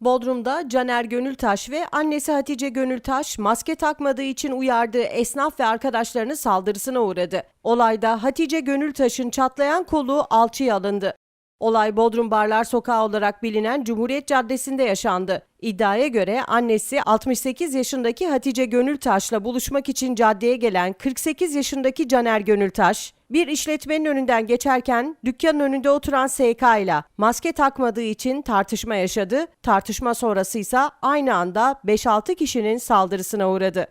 Bodrum'da Caner Gönültaş ve annesi Hatice Gönültaş maske takmadığı için uyardığı esnaf ve arkadaşlarını saldırısına uğradı. Olayda Hatice Gönültaş'ın çatlayan kolu alçıya alındı. Olay Bodrum Barlar Sokağı olarak bilinen Cumhuriyet Caddesi'nde yaşandı. İddiaya göre annesi 68 yaşındaki Hatice Gönültaş'la buluşmak için caddeye gelen 48 yaşındaki Caner Gönültaş, bir işletmenin önünden geçerken dükkanın önünde oturan SK ile maske takmadığı için tartışma yaşadı. Tartışma sonrası ise aynı anda 5-6 kişinin saldırısına uğradı.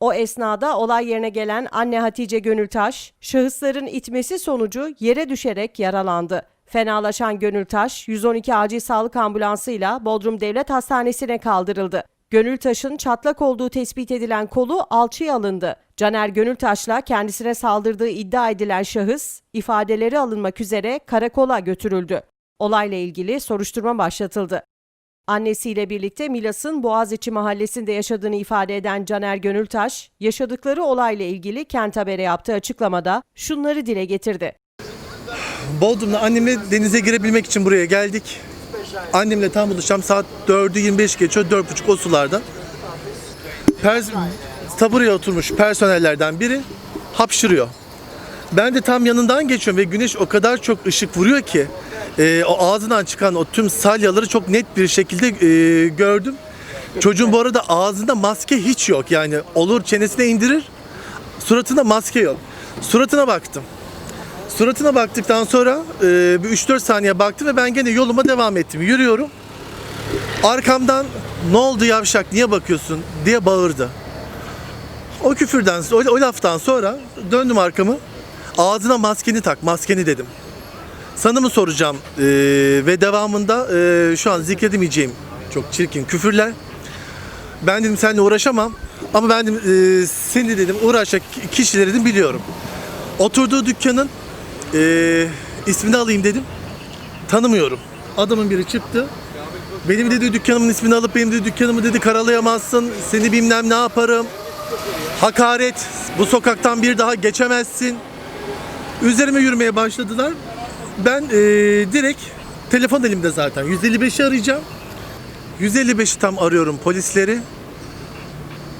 O esnada olay yerine gelen anne Hatice Gönültaş, şahısların itmesi sonucu yere düşerek yaralandı. Fenalaşan Gönültaş, 112 acil sağlık ambulansıyla Bodrum Devlet Hastanesi'ne kaldırıldı. Gönültaş'ın çatlak olduğu tespit edilen kolu alçıya alındı. Caner Gönültaş'la kendisine saldırdığı iddia edilen şahıs, ifadeleri alınmak üzere karakola götürüldü. Olayla ilgili soruşturma başlatıldı. Annesiyle birlikte Milas'ın Boğaziçi mahallesinde yaşadığını ifade eden Caner Gönültaş, yaşadıkları olayla ilgili Kent Haber'e yaptığı açıklamada şunları dile getirdi. Bodrum'da annemle denize girebilmek için buraya geldik. Annemle tam buluşacağım. Saat 4'ü 25 geçiyor. 4.30 o sularda. Pers tabureye oturmuş personellerden biri hapşırıyor. Ben de tam yanından geçiyorum ve güneş o kadar çok ışık vuruyor ki e, o ağzından çıkan o tüm salyaları çok net bir şekilde e, gördüm. Çocuğun bu arada ağzında maske hiç yok. Yani olur çenesine indirir. Suratında maske yok. Suratına baktım. Suratına baktıktan sonra e, bir 3-4 saniye baktım ve ben gene yoluma devam ettim. Yürüyorum. Arkamdan ne oldu yavşak niye bakıyorsun diye bağırdı. O küfürden, o, o laftan sonra döndüm arkamı. Ağzına maskeni tak, maskeni dedim. Sana mı soracağım E, ve devamında e, şu an zikredemeyeceğim çok çirkin küfürler. Ben dedim seninle uğraşamam ama ben dedim, e, seni dedim uğraşacak kişileri dedim biliyorum. Oturduğu dükkanın e, ismini alayım dedim. Tanımıyorum. Adamın biri çıktı. Benim dedi dükkanımın ismini alıp benim dedi dükkanımı dedi karalayamazsın. Seni bilmem ne yaparım. Hakaret. Bu sokaktan bir daha geçemezsin. Üzerime yürümeye başladılar. Ben e, direkt telefon elimde zaten. 155'i arayacağım. 155'i tam arıyorum polisleri.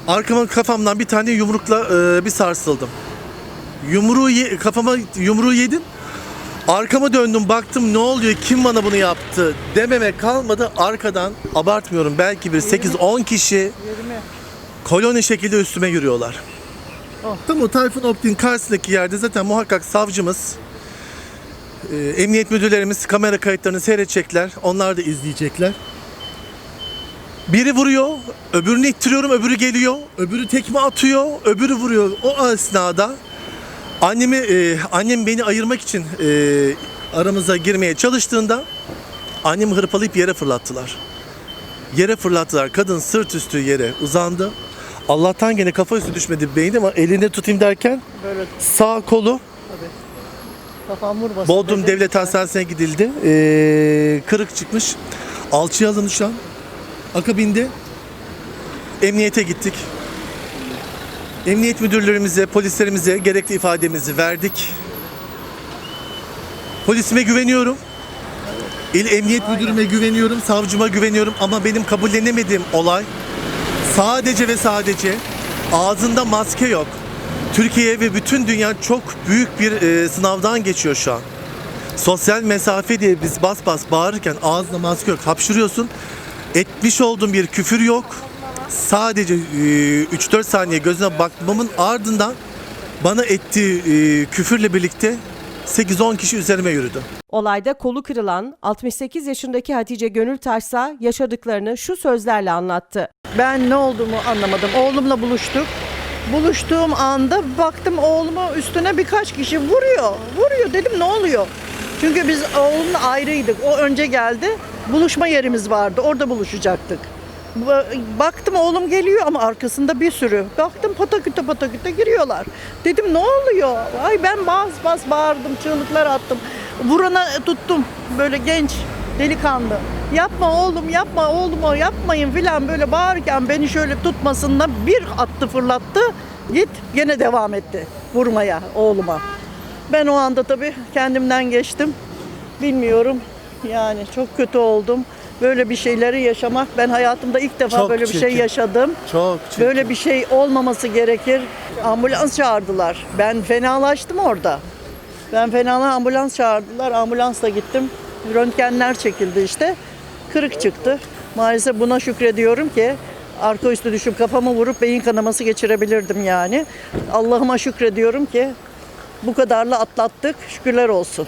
Arkama kafamdan bir tane yumrukla e, bir sarsıldım. Yumruğu ye- kafama yumruğu yedim. Arkama döndüm baktım ne oluyor kim bana bunu yaptı dememe kalmadı arkadan abartmıyorum belki bir 8-10 kişi koloni şekilde üstüme yürüyorlar. Tam o Tayfun Optik'in karşısındaki yerde zaten muhakkak savcımız, e, emniyet müdürlerimiz kamera kayıtlarını seyredecekler. Onlar da izleyecekler. Biri vuruyor, öbürünü ittiriyorum, öbürü geliyor, öbürü tekme atıyor, öbürü vuruyor. O esnada annemi, e, annem beni ayırmak için e, aramıza girmeye çalıştığında annemi hırpalayıp yere fırlattılar. Yere fırlattılar. Kadın sırt üstü yere uzandı. Allah'tan gene kafa üstü düşmedi beyni ama elinde tutayım derken Böyle sağ kolu kafam vurmasın. Bodrum. Devlet Hastanesi'ne gidildi. Ee, kırık çıkmış. Alçıya alındı şu an. Akabinde emniyete gittik. Emniyet müdürlerimize, polislerimize gerekli ifademizi verdik. Polisime güveniyorum. İl Emniyet Müdürüme güveniyorum, savcıma güveniyorum ama benim kabullenemediğim olay sadece ve sadece ağzında maske yok. Türkiye ve bütün dünya çok büyük bir e, sınavdan geçiyor şu an. Sosyal mesafe diye biz bas bas bağırırken ağzında maske yok. Hapşırıyorsun. Etmiş olduğum bir küfür yok. Sadece e, 3-4 saniye gözüne bakmamın ardından bana ettiği e, küfürle birlikte 8-10 kişi üzerime yürüdü. Olayda kolu kırılan 68 yaşındaki Hatice Gönültaş ise yaşadıklarını şu sözlerle anlattı. Ben ne olduğumu anlamadım. Oğlumla buluştuk. Buluştuğum anda baktım oğlumu üstüne birkaç kişi vuruyor. Vuruyor dedim ne oluyor? Çünkü biz oğlumla ayrıydık. O önce geldi. Buluşma yerimiz vardı. Orada buluşacaktık. Ba- Baktım oğlum geliyor ama arkasında bir sürü. Baktım pataküte pataküte giriyorlar. Dedim ne oluyor? Ay ben bas bas bağırdım, çığlıklar attım. Vurana tuttum. Böyle genç delikanlı. Yapma oğlum yapma oğlum yapmayın filan böyle bağırırken beni şöyle tutmasında bir attı fırlattı. Git gene devam etti vurmaya oğluma. Ben o anda tabii kendimden geçtim. Bilmiyorum yani çok kötü oldum. Böyle bir şeyleri yaşamak ben hayatımda ilk defa Çok böyle bir şey çirkin. yaşadım. Çok çirkin. Böyle bir şey olmaması gerekir. Ambulans çağırdılar. Ben fenalaştım orada. Ben fenalı ambulans çağırdılar. Ambulansla gittim. Röntgenler çekildi işte. Kırık çıktı. Maalesef buna şükrediyorum ki arka üstü düşüp kafamı vurup beyin kanaması geçirebilirdim yani. Allah'ıma şükrediyorum ki bu kadarla atlattık. Şükürler olsun.